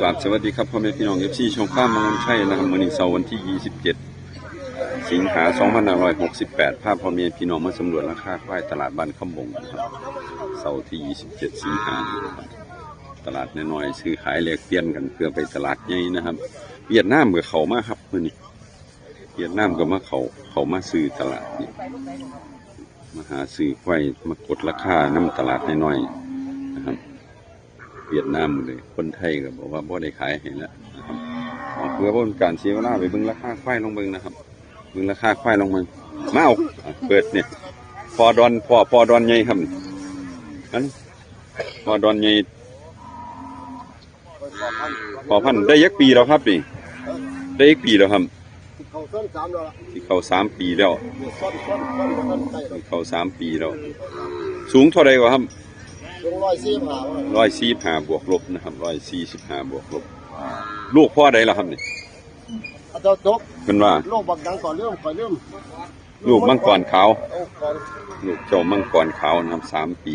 กราบสวัสดีครับพ่อแม่พี่น้องเอฟซีช่องข้ามมังชัยนะครับวันนี้เสาร์วันที่ 27 สิงหา2568 ภาพพ่อแม่พี่น้องมาสำรวจราคาควายตลาดบ้านคำบงนะครับเสาร์ที่ 27 สิงหาตลาดน้อยๆซื้อขายแลกเปลี่ยนกันเพื่อไปตลาดใหญ่นะครับเวียดนามกับเขามาครับมื่อนี้เวียดนามก็มาเขาเขามาซื้อตลาดนี่มาหาซื้อควายมากดราคาน้ำตลาดน้อยๆนะครับ เวียดนามเลยคนไทยก็บอกว่าบ่ได้ขายให้แล้วนะครับเพื่อบ่เป็นการเสียเวลาไปเบิ่งราคาควายลงเบิ่งนะครับเบิ่งราคาควายลงเบิ่งมาเอาอะเปิดเนี่ยพอดอนพอพอดอนใหญ่ครับอันพอดอนใหญ่พอพันธ์ได้ยักปีแล้วครับนี่ได้ยักปีแล้วครับที่เขาสามปีแล้วที่เขาสามปีแล้ว สูงเท่าไรวะครับ ลงร้อยสี่ผ่าว่าร้อยสี่ห้าบวกลบนะครับร้อยสี่สิบห้าบวกลบ ลูกพ่อใดล่ะครับนี่อาจารย์จบเป็นว่าโลกบักดังก่อนเริ่มก่อนเริ่มลูกมังกรขาวเอาก่อนลูกเจ้ามังกรขาวนะครับสามปี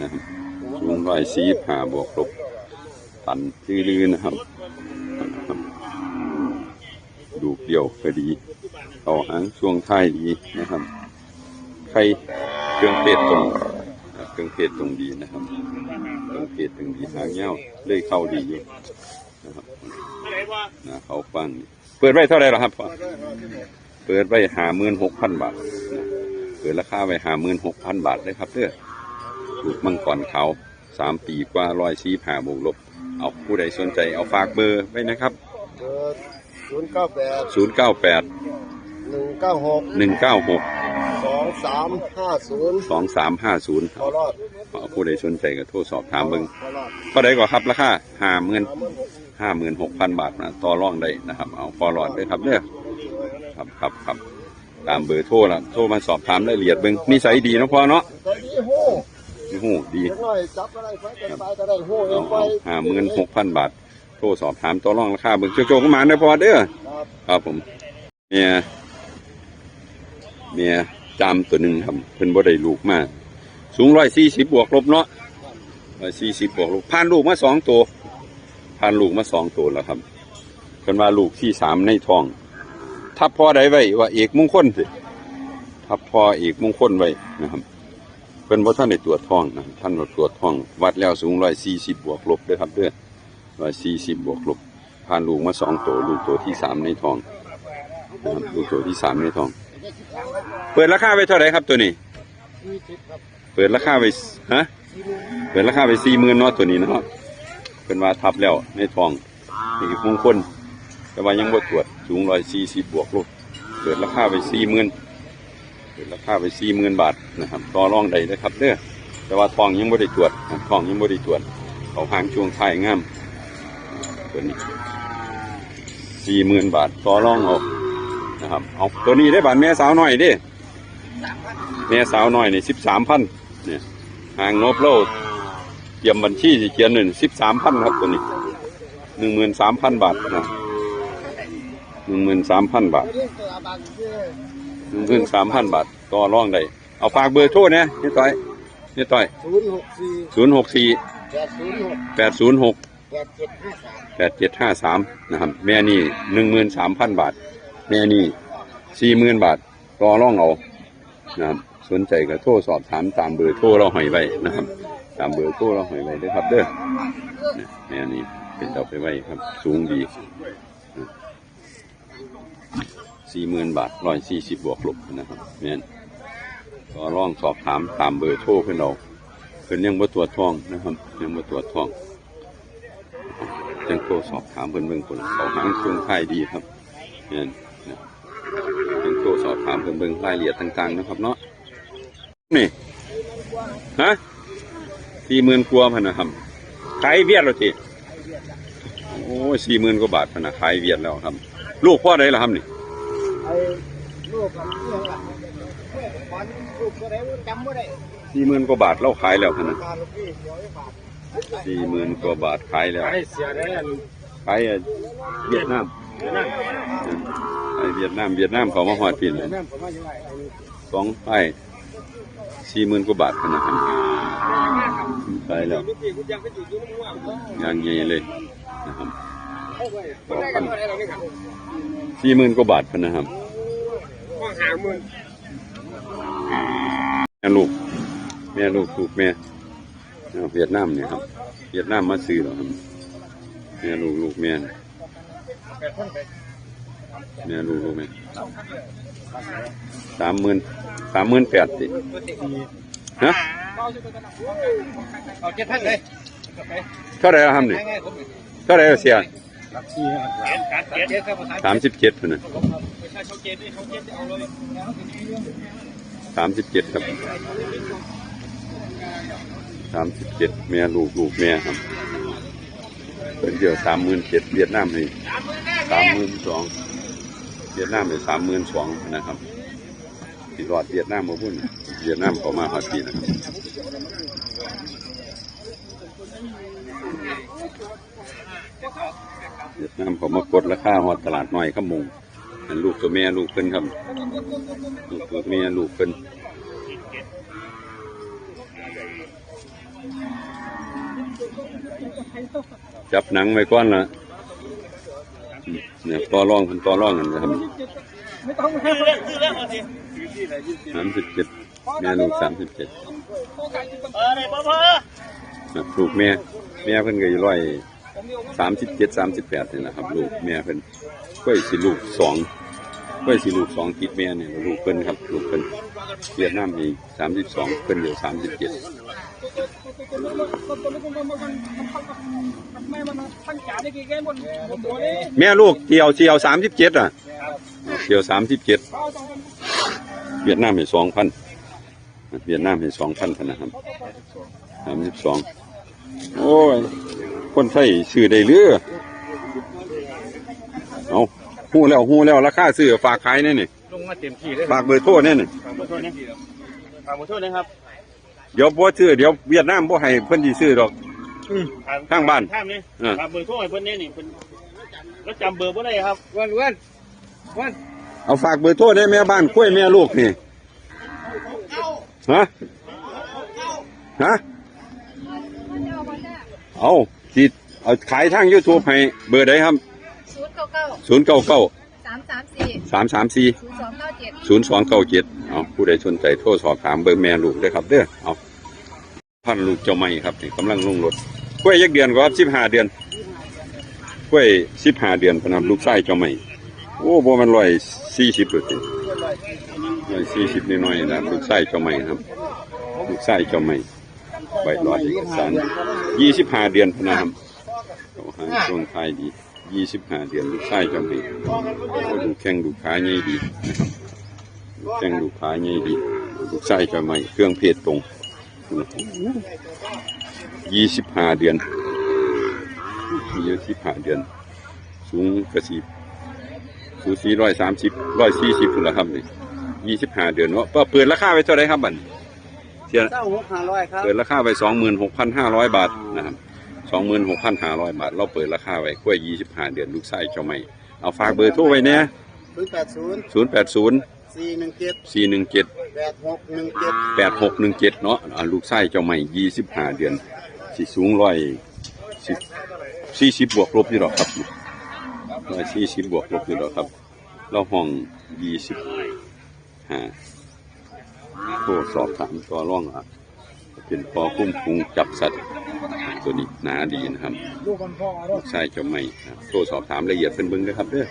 นะครับสูงร้อยสี่ห้าบวกลบตันลือๆนะครับนะครับ ดูเดี่ยวก็ดีเอาหางช่วงท้ายดีนะครับไข่เครื่องเพชรตรง อ่าเครื่องเพชรตรงดีนะครับเครื่องเพชรตรงดีหางเงี้ยวเลยเข้าดีอยู่นะครับนะเขาฟังเปิดไว้เท่าไหร่แล้วครับพ่อเปิดไว้หาหมื่นหกพันบาทนะเปิดราคาไว้หาหมื่นหกพันบาทเลยครับเด้อถูกมังกรเขาวสามปีกว่าร้อยชีผ่าบวกลบ เอาผู้ใดสนใจเอาฝากเบอร์ไว้นะครับเบอร์ศูนย์เก้าแปดศูนย์เก้าแปด หนึ่งเก้าหกหนึ่งเก้าหกสองสามห้าศูนย์สองสามห้าศูนย์พอรอดเอาผู้ใดสนใจก็โทรสอบถามเบิ่งพอรอดก็ได้กว่าครับราคาห้าหมื่นสามหมื่นหกห้าหมื่นหกพันบาทนะต่อรองได้นะครับ เอาพอหลอดเลยครับเด้อครับครับครับตามเบอร์โทรละโทรมาสอบถามรายละเอียดเบิ่งนิสัยดีเนาะพ่อเนาะตอนนี้โหโอ้โหดีเล็กน้อยจับอะไรไฟกันไปก็ได้โหเอเอางไปห้าหมื่นหกพันบาท โทรสอบถามต่อรองราคาเบิ่งโจกๆก็มาได้อพอเด้อครับครับผมเมีย เมียจามตัวหนึ่งครับเพิ่นบ่ได้ลูกมาก สูงร้อยสี่สิบบวกลบเนาะร้อยสี่สิบบวกลบผ่านลูกมาสองตัวผ่านลูกมาสองตัวแล้วครับเพิ่นว่าลูกที่สามในท้อง ทับพ่อใดไว้ว่าเอกมงคลสิทับพ่อเอกมงคลไว้นะครับเพิ่นบ่ท่านได้ตรวจท้องนะท่านบ่ตรวจท้อง วัดแล้วสูงร้อยสี่สิบบวกลบด้อครับเด้อร้อยสี่สิบบวกลบผ่านลูกมาสองตัวลูกตัวที่สามในท้องนะครับลูกตัวที่สามในท้อง เปิดราคาไว้เท่าไหร่ครับตัวนี้สี่สิบครับเปิดราคาไว้ฮะสี่หมื่นเปิดราคาไว้สี่หมื่นเนาะตัวนี้เนาะเป็นว่าทับแล้วในท้องนี่คือมงคลแต่ว่ายังบ่ตรวจสูงร้อยสี่สิบบวกลบเปิดราคาไว้สี่หมื่นเปิดราคาไว้สี่หมื่นบาทนะครับต่อรองได้นะครับเด้อแต่ว่าทองยังบ่ได้ตรวจทองยังบ่ได้ตรวจเขาหางช่วงท้ายงามตัวนี้สี่หมื่นบาทต่อรองเอา นะครับเอาตัวนี้ได้บาทแม่สาวหน่อยดิแม่สาวหน้อยนี่สิบสามพันเนี่ยหางโนบโลเตรียมบัญชีสิเขียนหนึ่งสิบสามพันครับตัวนี้หนึ่งหมื่นสามพันบาทนะหนึ่งหมื่นสามพันบาทหนึ่งหมื่นสามพันบาทต่อร่องได้เอาฝากเบอร์โทรนี่ยนี่ต่อยนี่ต่อยศูนย์หกสี่แปดศูนย์หกแปดเจ็ดห้าสามแปดเจ็ดห้าสามนะครับแม่นี่หนึ่งหมื่นสามพันบาท แม่นี่สี่หมื่นบาทต่อร่องเอานะครับสนใจก็โทรสอบถามตามเบอร์โทรเราหอยไว้นะครับ ตามเบอร์โทรเราหอยไว้เด้ครับ เด้อแม่นี่เป็นเอาไปไว้ครับ สูงดีสี่หมื่นบาทร้อยสี่สิบบวกลบนะครับแม่นก็ลองสอบถามตามเบอร์โทรเพื่อนเราเพื่อนยังบ่ตรวจท้องนะครับยังบ่ตรวจท้องยังโทรสอบถามเพื่อนเบิ่งคนเขาหางเครื่องค่ายดีครับแม่นนะยั ทรสอบถามเพื่อนเบิ่งรายละเอียดต่างๆนะครับเนาะนี่ฮะสี่หมื่นกว่าพันนะครับขายเวียดแล้วทีโอ้ยสี่หมื่นกว่าบาทพันนะขายเวียดแล้วครับ ลูกพ่อใดล่ะครับนี่ไอ้ลูกกับเรื่องหลักบอลลูกก็ได้จำไม่ได้สี่หมื่นกว่าบาทเราขายแล้วพันนะสี่หมื่นกว่าบาทขายแล้วไอ้เสียได้อันขายเวียดนาม นั่นขายเวียดนามเวียดนามเขามาหอดปีนนั่นผมว่ายังไงสองไปสี่หมื่นกว่าบาทพะนะครับไปแล้วงานใหญ่เลยนะครับสี่หมื่นกว่าบาทพะนะครับหาหมื่นแม่ลูกแม่ลูกลูกแม่เอาเวียดนามเนี่ยครับ เวียดนามมาซื้อเหรอครับแม่ลูกลูกแม่ แม่ลูกลูกแม่สามหมื่นสามหมื่นแปดสิฮะเอาเจ็ดพันเลยเท่าไหรครับนี่ง่ายๆผมเท่าไหรเสียเจ็ดครับสามสิบเจ็ดนะไม่ใช่เขาเจ็ดนี่เขาเจ็ดเอาเลยสามสิบเจ็ดครับสามสิบเจ็ดแม่ลูกลูกแม่ครับเป็นเดียวสามหมื่นเจ็ดเวียดนามให้ สามหมื่นสองเวียดนามให้สามหมื่นสองนะครับที่รอดเวียดนามมาพุ่นเวียดนามเขามาฮอดปีนะครับเวียดนามเขามากดราคาฮอดตลาดน้อยขมุงลูกตัวแม่ลูกเพิ่นครับลูกตัวเมียลูกเพิ่นจับหนังไว้ก่อนละ เนี่ยต่อร่องเพิ่นต่อร่องกันนะครับไม่ต้องซื้อแล้วซื้อแล้วมาสิสามสิบเจ็ดแม่ลูกสามสิบเจ็ดเออเนี่ยพ่อพ่อลูกแม่แม่เพิ่นก็อยู่ร้อยสามสิบเจ็ดสามสิบแปดนี่แหละครับ ลูกแม่เพิ่นก้อยสิลูกสองก้อยสิลูกสองติดแม่เนี่ยลูกเพิ่นครับ ลูกเพิ่นเวียดนามอีกสามสิบสองเพิ่นเดียวสามสิบเจ็ด ไม่มันทั้งจ่าได้กี่แก้บนตัวนี้แม่ลูกเกี่ยวเกี่ยวสามสิบเจ็ดอะเกี่ยวสามสิบเจ็ดเวียดนามให้สองพันเวียดนามให้สองพันพนนะครับสามสิบสองโอ้ย คนไทยซื้อได้เรือเอาหู้แล้วหู้แล้วราคาซื้อฝากขายแน่นี่ลงมาเต็มที่เลยฝากเบอร์โทรแน่นี่ขอโทษนะขอโทษนะครับ เดี๋ยวบ่ซื้อเดี๋ยวเวียดนามบ่ให้เพิ่นสิซื้อดอกทางบ้านทางนี้เออครับเบอร์โทรให้เพิ่นเนี่ยนี่เพิ่นแล้วจำเบอร์บ่ได้ครับวันวันวันเอาฝากเบอร์โทรได้แม่บ้านกล้วยแม่ลูกนี่ฮะฮะเอาสิเอาขายทาง YouTube ให้เบอร์ใดครับ ศูนย์เก้าเก้า099 สามสามสี่334 ศูนย์สองเก้าเจ็ด 0297 เอาผู้ใดสนใจโทรสอบถามเบอร์แม่ลูกได้อครับเด้อเอา พันลูกเจ้าใหม่ครับนี่กำลังลงรถกล้วยยักเดือนครับ15เดือนกล้วย15เดือนพนับลูกชายเจ้าใหม่โอ้บ่มัน140เลยติ140น้อยนะลูกชายเจ้าใหม่ครับ ลูกชายเจ้าใหม่ใบรอดเอกสาร25เดือนพนับเขาหาช่วงท้ายดี25เดือนลูกชายเจ้าใหม่โอ้ดูแข้งดูขาใหญ่ดีนะครับดูแข้งดูขาใหญ่ดีลูกชายเจ้าใหม่เครื่องเพศตรง 25เดือน25เดือน สูงกระสีสูสีร้อยสามสิบร้อยสี่สิบละครับนี่ยี่สิบห้าเดือนเนาะเปิดราคาไว้เท่าไหรครับบัดนี้เสียเก้าหกห้าร้อยครับเปิดราคาไว้สองหมื่นหกพันห้าร้อยบาทนะครับสองหมื่นหกพันห้าร้อยบาท เราเปิดราคาไว้กล้วยยี่สิบห้าเดือนลูกไส้เจ้าไม่เอาฝากเบอร์โทรไว้เนี่ยศูนย์แปดศูนย์ศูนย์แปดศูนย์ สี่หนึ่งเจ็ดสี่หนึ่งเจ็ดแปดหกหนึ่งเจ็ดแปดหกหนึ่งเจ็ดเนาะอ่าลูกไส้เจ้าไม่ยี่สิบห้าเดือนสิสูงร้อยสิบสี่สิบบวกลบอยู่หรอกครับร้อยสี่สิบบวกลบอยู่หรอกครับ เราห้องยี่สิบห้าโทรสอบถามตัวร่องอะเป็นพอคุ้มคุงจับสัตว์ตัวนี้หนาดีนะครับลูกคนพ่อรลูกชายเจ้าไม่นะครับโทรสอบถามละเอียดเป็นเบิ้งด้วยครับเด้อ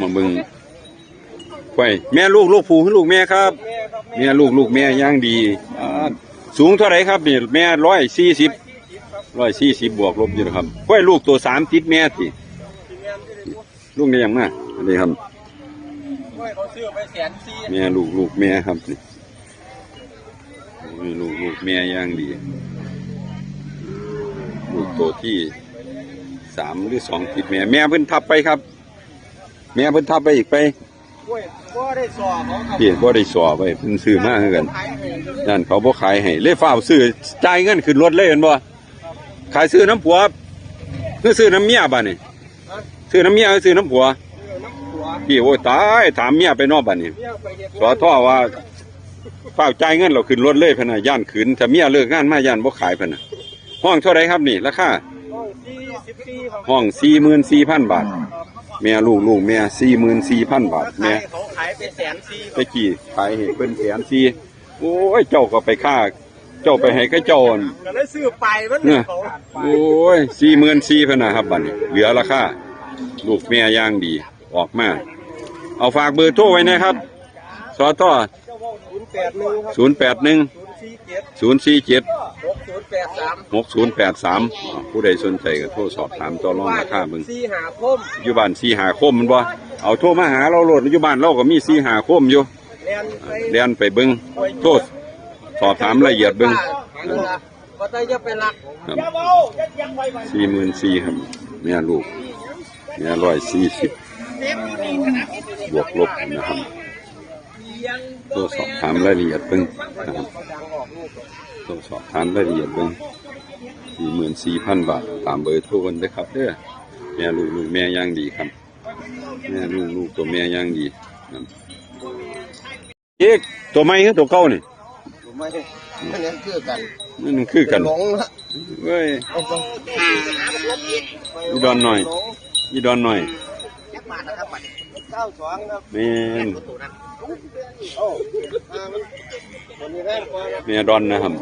มาเบิ้ง ไข่แม่ลูกลูกผูให้ลูกแม่ครับ แม่ลูกลูกแม่ย่างดีอ่าสูงเท่าไหรครับนี่แม่ร้อยสี่สิบร้อยสี่สิบบวกลบอยู่นะครับไข่ลูกตัวสามติดแม่ติลูกได้ยังมากอันนี้ครับเขาซื้อไปแสนสี่แม่ลูกลูกแม่ครับนี่นี่ลูกลูกแม่ย่างดี ลูกตัวที่สามหรือสองติดแม่ แม่เพิ่นทับไปครับ แม่เพิ่นทับไปอีกไป กล้วยก็ได้สอบเขาครับพี่บ่ได้สอไปเพิ่นซื้อมาคือกันนั่นเขาบ่ขายให้เลยฟ้าวซื้อจ่ายเงินขึ้นรถเลยเห็นบ่ขายซื้อน้ำผัวคือซื้อน้ำเมียบัดนี้ซื้อน้ำเมียหรือซื้อน้ำผัวน้ำหัวพี่โอ้ยตายถามเมียไปนอกบัดนี้เนี่ยไปเด็ดสอท่อว่าเฝ้าจ่ายเงินเราขึ้นรถเลยพะนะย่านขืนถ้าเมียเลิกงานมาย่านบ่ขายพะนะห้องเท่าไรครับนี่ราคาสี่สิบสี่ครับห้องสี่หมื่นสี่พันบาท แม่ลูกลูกแม่สี่หมื่นสี่พันบาทแม่เขาขายเป็นแสนสี่ตะกี้ขายให้เป็นแสนสี่โอ้ยเจ้าก็ไปค่าเจ้าไปให้ก็เจ้าอั่นก็เลยซื้อไปมันเนี่ยเขาโอ้ยสี่หมื่นสี่พันนะครับบัดนี้เหลือราคาลูกแม่ย่างดีออกมาเอาฝากเบอร์โทรไว้นะครับสอต่อศูนย์แปดหนึ่ง ครับศูนย์แปดหนึ่งศูนย์สี่เจ็ดศูนย์สี่เจ็ดหกศูนย์แปดสามหกศูนย์แปดสามผู้ใดสนใจก็โทรสอบถามต่อรองราคาเบิ่งสี่หาคมอยู่บ้านสีหาคมมันบ่เอาโทรมาหาเราโลดอยู่บ้านเราก็มีสีหาคมอยู่เรียนไปเรียนไปเบิ่งโทษสอบถามรายละเอียดเบิ่งว่าได้จะไปรักครับอย่าเบาจะยังไวไปสี่หมื่นสี่ครับแม่ลูกแม่ร้อยสี่สิบเต็มอยู่นี่ขนาดนี้บวกลบนะครับ โทรสอบถามรายละเอียดเบิ่งนะครับโทรสอบถามรายละเอียดเบิ่งสี่หมื่นสี่พันบาท ตามเบอร์โทรกันเด้อครับเด้อแม่ลูกลูกแม่ย่างดีครับ แม่ลูกลูกตัวแม่ย่างดีครับเอ๊ะตัวใหม่คือตัวเก่านี่ไม่ไม่เน้นคือกันมันคือกันหลงละเว้ยเอาไปอีดอนหน่อยอีดอนหน่อย ยักบาทนะครับบัตรเก้าสองครับแม่นโอ้อ่ามันคนนี้แรกกว่าครับแม่ดอนนะครับ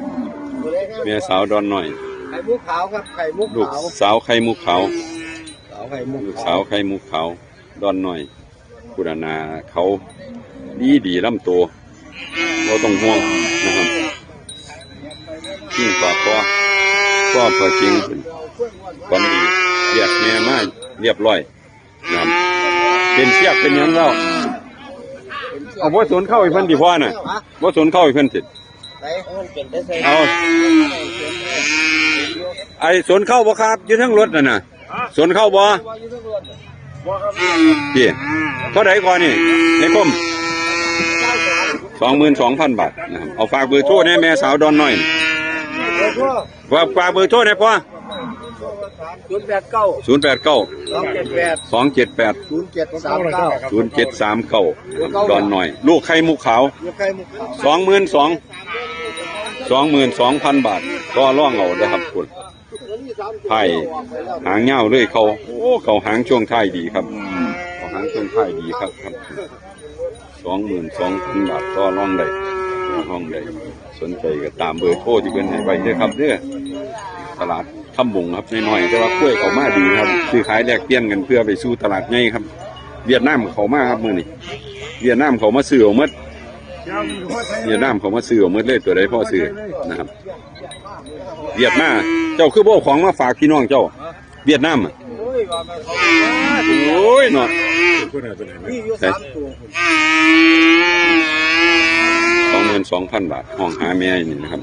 คนนี้ครับแม่สาวดอนหน่อย ไข่มุกขาวครับไข่มุกลูกขาวสาวไข่มุกขาวสาวไข่มุกลูกสาวไข่มุกขาวดอนหน่อยกุฎนาเขาดีดีลำตัวเราต้องห่วงนะครับยิ่งกว่าพ่อพ่อเพื่อจริงตอนนี้เรียกแม่มาเรียบร้อย นะครับเป็นเสียกเป็นหยังแล้วเอาบ่สนเข้าอีกเพิ่นดิพ่อน่ะบ่สนเข้าอีกเพิ่นสิไหนมันเป็นได้ใส่เอาไอ้สนเข้าบ่ครับอยู่ทั้งรถน่ะน่ะสนเข้าบ่ว่าอยู่ทั้งรถบ่ครับพี่เท่าไหร่ก่อนนี่ในคมเก้าสองสองหมื่นสองพันบาทนะครับเอาฝากเบอร์โทรให้แม่สาวดอนหน่อยเดี๋ยวพ่อฝากฝากเบอร์โทรให้พ่อ ศูนย์แปดเก้าศูนย์แปดเก้าสองเจ็ดแปดสองเจ็ดแปดศูนย์เจ็ดสามเก้าศูนย์เจ็ดสามเก้าดอนหน่อย ลูกไข่มุกขาวอยู่ไข่มุกขาวสองหมื่นสองสองหมื่นสองพันบาทก็ร่องเอาเด้อครับคุณไผ่หางเงาเลยเขาโอ้เขาหางช่วงท้ายดีครับเขาหางช่วงท้ายดีครับครับสองหมื่นสองพันบาทก็ร่องได้ร่องได้สนใจก็ตามเบอร์โทรที่เป็นให้ไว้เด้อครับเด้อตลาด คำบุงครับน้อยๆแต่ว่ากล้วยเขามาดีครับซื้อขายแลกเปลี่ยนกันเพื่อไปสู่ตลาดใหญ่ครับ เวียดนามเขามาครับมื้อนี้เวียดนามเขามาซื้อเอาหมดเวียดนามเขามาซื้อเอาหมดเลยตัวใดพ่อซื้อนะครับ เวียดนามเจ้าคือบ่เอาของมาฝากพี่น้องเจ้า เวียดนามอะโอ้ยว่ามันเขาโอ้ยเนาะมีอยู่สามตัว สองหมื่นสองพันบาทห้องหาแม่นี่นะครับ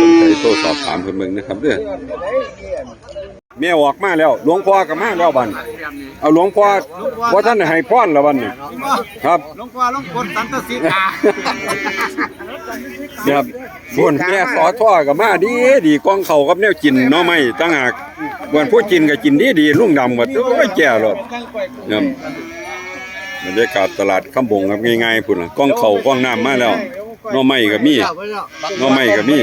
สนใจโทรสอบถามเพิ่นเบิ่งนะครับเด้อเดือนก็ได้เดือนแม่ออกมาแล้วหลวงพ่อก็มาแล้วบัดเอาหลวงพ่อบ่ท่านได้ให้พรแล้วบัดนี้ครับหลวงพ่อหลวงพ่อสันตสีกาครับส่วนแม่สอท่อก็มาดีดีกองเขากับแนวกินเนาะไม่ตั้งหากวันผู้กินก็กินดีดีลุงดำก็โอ้ยแก่รถครับ บรรยากาศตลาดคำบงครับง่ายๆพุ่นล่ะกองเขากล้องน้ำมาแล้วเนาะไม่ก็มีเนาะไม่ก็มี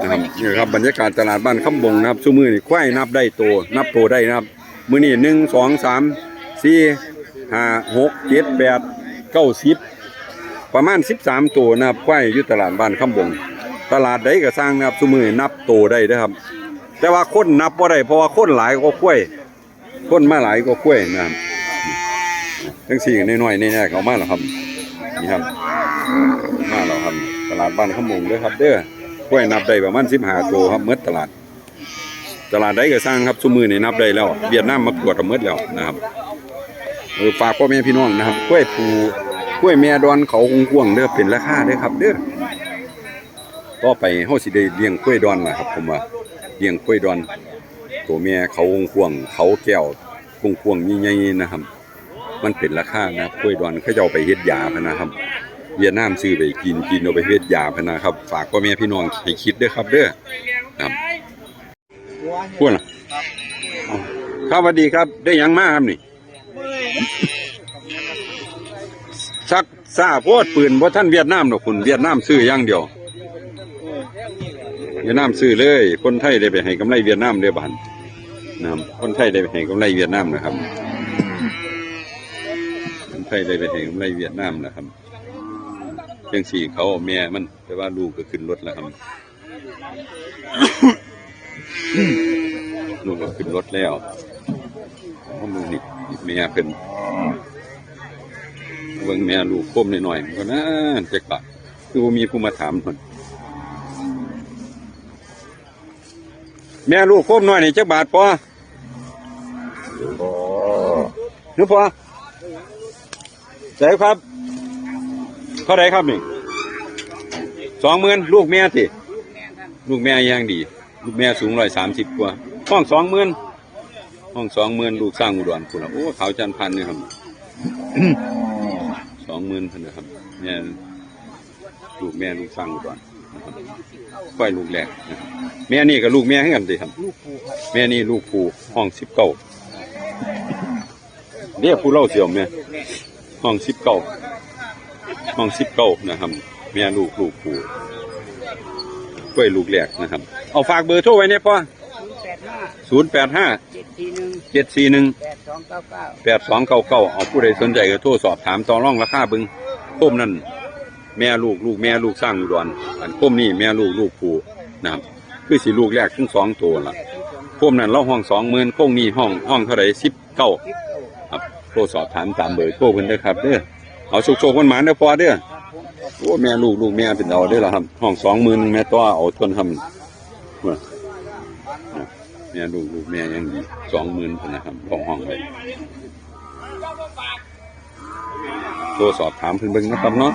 นะครับนี่ครับบรรยากาศตลาดบ้านคำบงนะครับซุมื้อนี่ควายนับได้โตนับโตได้นะครับ มือนี้1 2 3 4 5 6 7 8 9 10ประมาณ13ตัวนะครับควายอยู่ตลาดบ้านคำบง ตลาดใดก็สร้างนะครับซุมือนับตัวได้เด้อครับ แต่ว่าคนนับบ่ได้เพราะว่าคนหลายก็ควายคนมาหลายก็ควายนะครับ ทั้งสี่กันน้อยๆนี่ๆเขามาแล้วครับนี่ครับมาแล้วครับ ตลาดบ้านคำบงเด้อครับ เด้อควยนับได้ประมาณ15ตัวครับหมดตลาด ตลาดใดก็สร้างครับซุมือนี่นับได้แล้วเวียดนามมากวดเอาหมดแล้วนะครับเออฝากพ่อแม่พี่น้องนะครับกล้วยผูกล้วยแม่ดอนเขาคงกวางเด้อเป็นราคาเด้อครับ เด้อต่อไปเฮาสิได้เลี้ยงกล้วยดอนนะครับ ผมว่าเลี้ยงกล้วยดอน ตัวแม่เขาคงกวางเขาแก้วคงกวางใหญ่ๆนะครับ มันเป็นราคานะกล้วยดอนเขาจะเอาไปเฮ็ดยาพนะครับเวียดนามซื้อไปกินกินเอาไปเฮ็ดยาพนะครับ ฝากพ่อแม่พี่น้องให้คิดด้อครับเด้อครับพูดล่ะเอาครับสวัสดีครับได้ยังมาครับนี่สักซาโพดปืนบ่าท่านเวียดนามดอกคุณเวียดนามซื้ออย่างเดียวเวียดนามซื้อเลย คนไทยได้ไปให้กำไรเวียดนามเด้อบานนะครับคนไทยได้ไปให้กำไรเวียดนามนะครับ ไทยได้ไปให้กำไรเวียดนามนะครับจังสี่เขาเอาแม่มันแต่ว่าลูกก็ขึ้นรถแล้วครับ ลูกก็ขึ้นรถแล้วข้อมูลนี่แม่เป็นเบิ่งแม่ลูกโคมหน่อยๆมันก็น่าจะกะคือบ่มีผู้มาถามคนแม่ลูกโคมน้อยนี่จักบาทพอหรือพอ ใส่ครับ เท่าไรครับนี่สองหมื่นลูกแม่สิลูกแม่ยังดี ลูกแม่สูงร้อยสามสิบกว่าห้องสองหมื่นห้องสองหมื่นลูกสร้างอุดรคุณโอ้เขาวจันทร์พันนี่ครับสองหมื่นพันนะครับแม่ลูกแม่ลูกสร้างอุดรนะครับค่อยลูกแรกนะครับแม่นี่กับลูกแม่ให้กันสิครับลูกผูครับแม่นี่ลูกผูห้องสิบเก้าเรียกผู้เล่าเสียวแม่ ห้องสิบเก้าห้องสิบเก้านะครับแม่ลูกลูกผูกล้วยลูกแรกนะครับ เอาฝากเบอร์โทรไว้เนี่ยพ่อศูนย์แปดห้าเจ็ดสี่หนึ่งแปดสองเก้าเก้าเอาผู้ใดสนใจก็โทรสอบถามต่อร่องราคาบึงโคมนั่นแม่ลูกลูกแม่ลูกสร้างอุดรอันโคมนี่แม่ลูกลูกผูนะครับคือสิลูกแรกทั้งสองตัวละโคมนั่นเราห้องสองหมื่นโค้งนี่ห้องห้องเท่าไรสิบเก้า โทรสอบถามตามเบอร์โทรเพิ่นเด้อครับเด้อเอาสุกโชคคนหมานเด้อพอเด้อครับผมโอ้แม่ลูกลูกแม่เป็นเอาเด้อละครับห้องสองหมื่นแม่ตัวเอาทนทำว่าแม่ลูกลูกแม่ยังดีสองหมื่นพนะครับห้องห้องไปโทรสอบถามเพิ่นเบิ่งนะครับเนาะ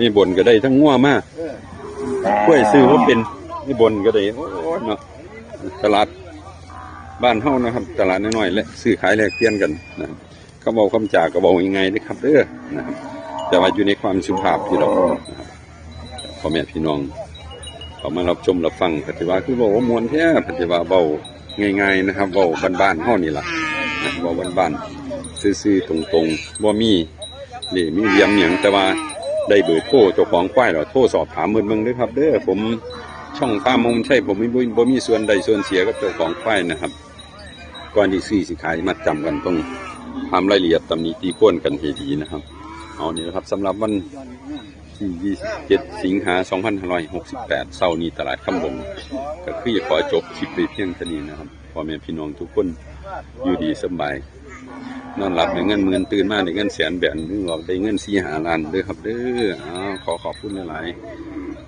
นี่บนก็ได้ทั้งงัวมากกล้วยซื้อว่าเป็นนี่บนก็ได้โอ้เนาะตลาด บ้านเฮานะครับ ตลาดน้อยๆและซื้อขายแลกเปลี่ยนกันนะครับเขาบอกคำจากก็บอกยังไงนะครับเด้อนะครับแต่ว่าอยู่ในความสุภาพที่เรานะครับพ่อแม่พี่น้องเขามารับชมรับฟังปฏิว่าคือบอกว่ามวนแท้ปฏิว่าเบาง่ายๆนะครับเบาบ้านๆเฮานี่ล่ะนะเบาบ้านๆซื่อๆตรงๆบ่มีนี่มีเหลี่ยมหยังแต่ว่าได้เบอร์โทรเจ้าของควายเราโทรสอบถามเมืองเมืองด้วยครับ เด้อผม ช่องฟามงใช่ผมไม่บ่บ่มีส่วนใดส่วนเสียกับเจ้าของควายนะครับก่อนที่ซื้อสิขายมัดจำกันต้องทำรายละเอียดตำหนิตีโค้นกันให้ดีนะครับ เอานี่นะครับสำหรับวันที่ 27 สิงหา 2568เสาร์นี้ตลาดคำบงก็คือขอจบคลิปไปเพียงเท่านี้นะครับพ่อแม่พี่น้องทุกคนอยู่ดีสบาย นอนหลับได้เงินหมื่นตื่นมาได้เงินแสนแบนนึกออกได้เงินสี่หาล้านเด้อครับเด้อขอขอบคุณหลายๆ